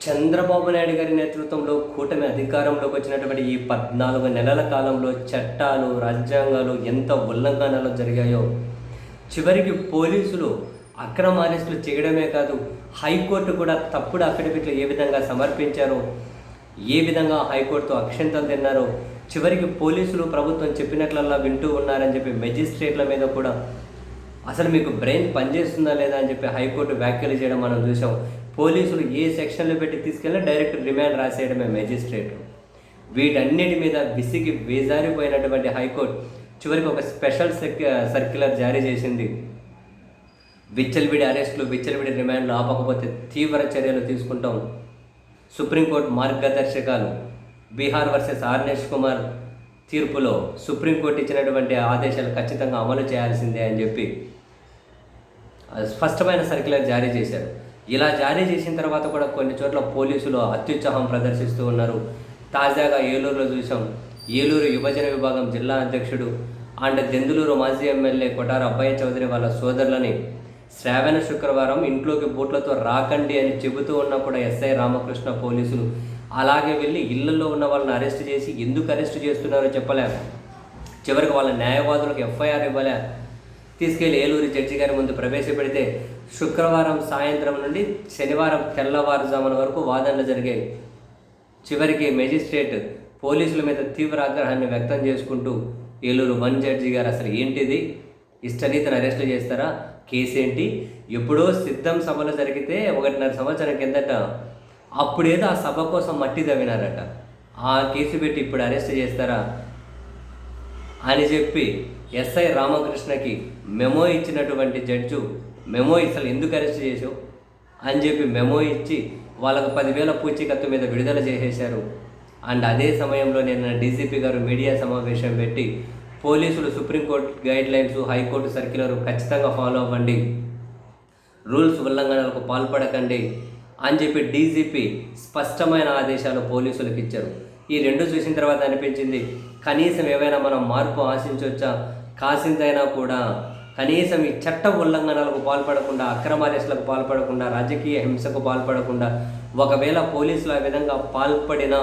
చంద్రబాబు నాయుడు గారి నేతృత్వంలో కూటమి అధికారంలోకి వచ్చినటువంటి ఈ పద్నాలుగు నెలల కాలంలో చట్టాలు రాజ్యాంగాలు ఎంత ఉల్లంఘనలు జరిగాయో చివరికి పోలీసులు అక్రమ అరెస్టులు చేయడమే కాదు హైకోర్టు కూడా తప్పుడు అఫిడవిట్లు ఏ విధంగా సమర్పించారో ఏ విధంగా హైకోర్టుతో అక్షంతలు తిన్నారో చివరికి పోలీసులు ప్రభుత్వం చెప్పినట్లల్లా వింటూ ఉన్నారని చెప్పి మెజిస్ట్రేట్ల మీద కూడా అసలు మీకు బ్రెయిన్ పనిచేస్తుందా లేదా అని చెప్పి హైకోర్టు వ్యాఖ్యలు చేయడం మనం చూసాం పోలీసులు ఏ సెక్షన్లో పెట్టి తీసుకెళ్ళినా డైరెక్ట్ రిమాండ్ రాసేయడమే మెజిస్ట్రేట్ వీటన్నిటి మీద విసిగి వేజారిపోయినటువంటి హైకోర్టు చివరికి ఒక స్పెషల్ సర్క్యులర్ జారీ చేసింది. విచ్చలవిడి అరెస్టులు విచ్చలవిడి రిమాండ్లు ఆపకపోతే తీవ్ర చర్యలు తీసుకుంటాం. సుప్రీంకోర్టు మార్గదర్శకాలు. బీహార్ వర్సెస్ ఆర్నేష్ కుమార్ తీర్పులో సుప్రీంకోర్టు ఇచ్చినటువంటి ఆదేశాలు ఖచ్చితంగా అమలు చేయాల్సిందే అని చెప్పి స్పష్టమైన సర్క్యులర్ జారీ చేశారు. ఇలా జారీ చేసిన తర్వాత కూడా కొన్ని చోట్ల పోలీసులు అత్యుత్సాహం ప్రదర్శిస్తూ ఉన్నారు. తాజాగా ఏలూరులో చూసాం. ఏలూరు యువజన విభాగం జిల్లా అధ్యక్షుడు అండ్ దెందులూరు మాజీ ఎమ్మెల్యే కొటార అబ్బయ్య చౌదరి వాళ్ళ సోదరులని శ్రావణ శుక్రవారం ఇంట్లోకి బూట్లతో రాకండి అని చెబుతూ ఉన్నా కూడా ఎస్ఐ రామకృష్ణ పోలీసులు అలాగే వెళ్ళి ఇళ్ళలో ఉన్న వాళ్ళని అరెస్ట్ చేసి ఎందుకు అరెస్ట్ చేస్తున్నారో చెప్పలే. చివరికి వాళ్ళ న్యాయవాదులకు ఎఫ్ఐఆర్ ఇవ్వలే. తీసుకెళ్ళి ఏలూరు జడ్జి గారి ముందు ప్రవేశపెడితే శుక్రవారం సాయంత్రం నుండి శనివారం తెల్లవారుజామున వరకు వాదనలు జరిగాయి. చివరికి మెజిస్ట్రేట్ పోలీసుల మీద తీవ్ర ఆగ్రహాన్ని వ్యక్తం చేసుకుంటూ ఏలూరు వన్ జడ్జి గారు అసలు ఏంటిది? ఇష్టరీతిని అరెస్టు చేస్తారా? కేసు ఏంటి? ఎప్పుడో సిద్ధం సభలో జరిగితే ఒకటిన్నర సంవత్సరం కిందట అప్పుడేదో ఆ సభ కోసం మట్టి తవ్వినారట. ఆ కేసు పెట్టి ఇప్పుడు అరెస్ట్ చేస్తారా? అని చెప్పి ఎస్ఐ రామకృష్ణకి మెమో ఇచ్చినటువంటి జడ్జు మెమో అసలు ఎందుకు అరెస్ట్ చేసావు అని చెప్పి మెమో ఇచ్చి వాళ్ళకు పదివేల పూచీకత్తు మీద విడుదల చేసేశారు. అండ్ అదే సమయంలో నిన్న డీసీపీ గారు మీడియా సమావేశం పెట్టి పోలీసులు supreme court guidelines high court circular ఖచ్చితంగా ఫాలో అవ్వండి. రూల్స్ ఉల్లంఘనలకు పాల్పడకండి అని చెప్పి డీజీపీ స్పష్టమైన ఆదేశాలు పోలీసులకు ఇచ్చారు. ఈ రెండు చూసిన తర్వాత అనిపించింది కనీసం ఏవైనా మనం మార్పు ఆశించవచ్చా కాసిందైనా కూడా కనీసం ఈ చట్ట ఉల్లంఘనలకు పాల్పడకుండా అక్రమాదేశాలకు పాల్పడకుండా రాజకీయ హింసకు పాల్పడకుండా ఒకవేళ పోలీసులు ఆ విధంగా పాల్పడినా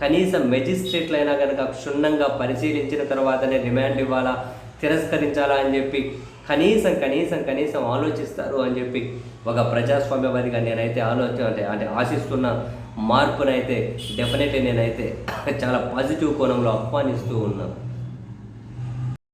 కనీసం మెజిస్ట్రేట్లైనా కనుక క్షుణ్ణంగా పరిశీలించిన తర్వాతనే రిమాండ్ ఇవ్వాలా తిరస్కరించాలా అని చెప్పి కనీసం కనీసం కనీసం ఆలోచిస్తారు అని చెప్పి ఒక ప్రజాస్వామ్యవాదిగా నేనైతే ఆలోచన అంటే అంటే ఆశిస్తున్న మార్పునైతే డెఫినెట్లీ నేనైతే చాలా పాజిటివ్ కోణంలో ఆహ్వానిస్తూ ఉన్నాను.